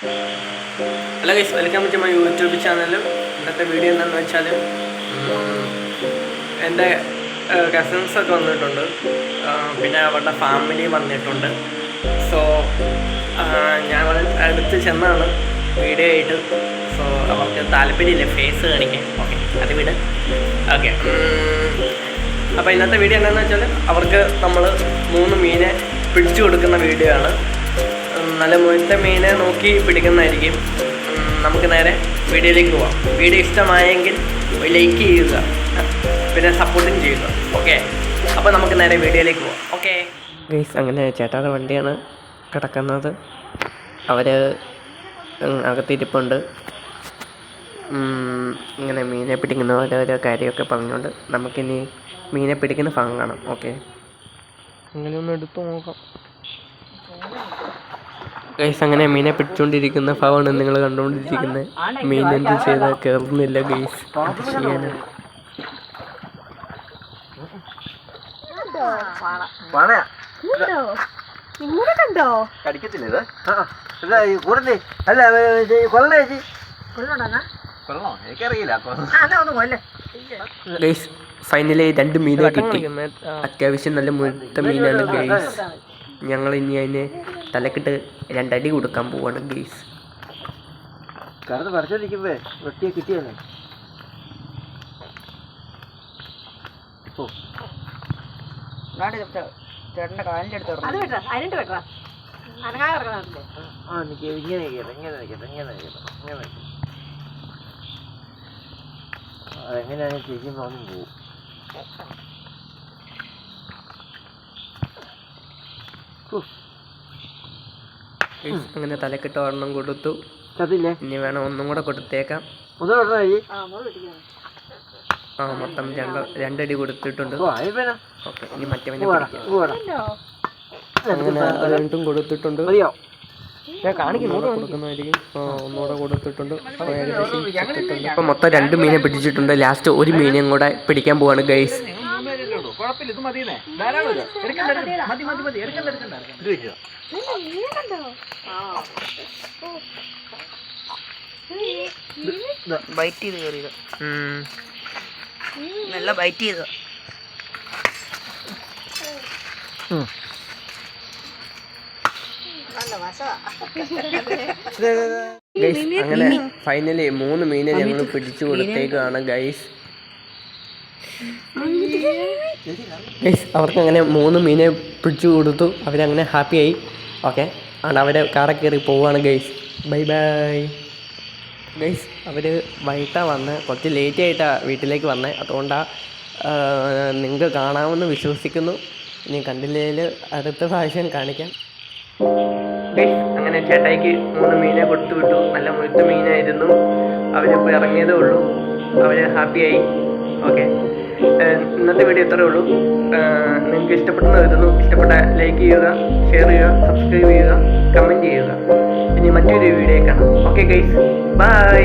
Hello guys welcome to my YouTube channel ഇന്നത്തെ video എന്താണെന്ന് വെച്ചാൽ എന്റെ കസിൻസ് ഒക്കെ വന്നിട്ടുണ്ട്. പിന്നെ അവരുടെ ഫാമിലി വന്നിട്ടുണ്ട്. സോ ഞാൻ വളരെ അടുത്ത് ചെന്നാണ് വീഡിയോ ആയിട്ട്. സോ അവർക്ക് താല്പര്യമില്ല ഫേസ് കാണിക്കാൻ? ഓക്കെ അത് വിട്. ഓക്കെ അപ്പോൾ ഇന്നത്തെ വീഡിയോ എന്താണെന്ന് വെച്ചാൽ അവർക്ക് നമ്മൾ മൂന്ന് മീനെ പിടിച്ചു കൊടുക്കുന്ന വീഡിയോ ആണ്. നല്ല മുഴുത്ത മീനെ നോക്കി പിടിക്കുന്നതായിരിക്കും. നമുക്ക് നേരെ വീഡിയോയിലേക്ക് പോവാം. വീഡിയോ ഇഷ്ടമായെങ്കിൽ ലൈക്ക് ചെയ്യുക. പിന്നെ സപ്പോർട്ടും ചെയ്യുക. ഓക്കെ അപ്പോൾ നമുക്ക് നേരെ വീഡിയോയിലേക്ക് പോവാം. ഓക്കെ ഗൈസ് അങ്ങനെ ചേട്ടായുടെ വണ്ടിയാണ് കിടക്കുന്നത്. അവർ അകത്തിരിപ്പുണ്ട്. ഇങ്ങനെ മീനെ പിടിക്കുന്ന ഓരോരോ കാര്യമൊക്കെ പറഞ്ഞുകൊണ്ട് നമുക്കിനി മീനെ പിടിക്കുന്ന ഭാഗം കാണാം. ഓക്കെ അങ്ങനെ ഒന്ന് എടുത്തു നോക്കാം. ഗൈസ് അങ്ങനെ മീനെ പിടിച്ചുകൊണ്ടിരിക്കുന്ന ഭാവമാണ് നിങ്ങൾ കണ്ടുകൊണ്ടിരിക്കുന്നത്. മീൻ എന്ത് ചെയ്താൽ കയറുന്നില്ല ഗൈസ് എന്ത് ചെയ്യാനാ? പണയാ. കണ്ടോ കടിക്കത്തില്ല ഇത് അല്ല കൊള്ളേ ചേച്ചി ഗൈസ് ഫൈനലി രണ്ട് മീനെ കിട്ടി. അത്യാവശ്യം നല്ല മുഴുത്ത മീനാണ് ഗൈസ് ഞങ്ങൾ ഇനി അതിന് തലക്കിട്ട് രണ്ടടി കൊടുക്കാൻ പോവാണ് ഗെയ്സ് കറന്ന് പറിച്ചോണ്ടിരിക്കുമ്പേ വെട്ടിയെ കിട്ടിയല്ലേ? ഓ ചേട്ടന്റെ കാലിന്റെ അടുത്ത് അത് വെട്ടാ അതിനിട്ട് വെട്ടാ അനങ്ങാതെ കിടക്കണല്ലേ ആ എനിക്ക് ഇങ്ങനെ നിൽക്കട്ടെ ഇങ്ങനെ നിൽക്കട്ടെ ഇങ്ങനെ നിൽക്കട്ടെ ഇങ്ങനെ നിൽക്കട്ടെ അതെങ്ങനെയാണ് ചേച്ചി പറഞ്ഞു പോവും? അങ്ങനെ തലക്കിട്ട് ഒരെണ്ണം കൊടുത്തു. ഇനി വേണം ഒന്നും കൂടെ കൊടുത്തേക്കാം. ആ മൊത്തം രണ്ട് രണ്ടടി കൊടുത്തിട്ടുണ്ട്. ഓ അതിപ്പോ ഓക്കെ ഇനി മറ്റേ അങ്ങനെ രണ്ടും കൊടുത്തിട്ടുണ്ട്. ഞാൻ കാണിക്കുന്നു കൊടുക്കുന്നതായിരിക്കും. ആ ഒന്നുകൂടെ കൊടുത്തിട്ടുണ്ട്. അപ്പോൾ ഏകദേശം ചത്തിട്ടുണ്ട്. ഇപ്പം മൊത്തം രണ്ട് മീനെ പിടിച്ചിട്ടുണ്ട്. ലാസ്റ്റ് ഒരു മീനും കൂടെ പിടിക്കാൻ പോവാണ് ഗൈസ് കുഴപ്പമില്ല ഇത് മതിയെന്നേ ധാരാളം ഇത്. എടുക്കണ്ട, എടുക്കണ്ട. മതി മതി മതി. എടുക്കണ്ട എടുക്കണ്ട ഇത് വെച്ചോ കണ്ടോ ആ. ബൈറ്റ് ചെയ്ത് കയറിയത് നല്ല ബൈറ്റ് ചെയ്ത. നല്ല വശമാ ഗൈസ് അങ്ങനെ ഫൈനലി മൂന്ന് മീനെ ഞങ്ങൾ പിടിച്ചു കൊടുത്തേക്കാണ് ഗൈസ് അവർക്ക് അങ്ങനെ മൂന്ന് മീനെ പിടിച്ചു കൊടുത്തു. അവരങ്ങനെ ആയി ഓക്കെ ആണ് അവരെ കാറെ കയറി പോവാണ് ഗൈസ് ബൈ ബൈ ഗൈസ് അവർ വൈകിട്ടാണ് വന്നത് കുറച്ച് ലേറ്റ് ആയിട്ടാണ് വീട്ടിലേക്ക് വന്നത് അതുകൊണ്ടാണ് നിങ്ങൾക്ക് കാണാമെന്ന് വിശ്വസിക്കുന്നു. ഇനി കണ്ടില്ലെങ്കിൽ അടുത്ത പ്രാവശ്യം കാണിക്കാം. അങ്ങനെ ചേട്ടായിക്ക് മൂന്ന് മീനെ കൊടുത്തു വിട്ടു. നല്ല മുഴുത്ത മീനായിരുന്നു. അവരിപ്പോൾ ഇറങ്ങിയതേ ഉള്ളൂ. അവർ ഹാപ്പിയായി. ഓക്കെ ഇന്നത്തെ വീഡിയോ ഇത്രയേ ഉള്ളൂ. നിങ്ങൾക്ക് ഇഷ്ടപ്പെടുന്ന കരുതുന്നു ഇഷ്ടപ്പെട്ട ലൈക്ക് ചെയ്യുക ഷെയർ ചെയ്യുക സബ്സ്ക്രൈബ് ചെയ്യുക കമന്റ് ചെയ്യുക. ഇനി മറ്റൊരു വീഡിയോ കാണാം. Okay guys bye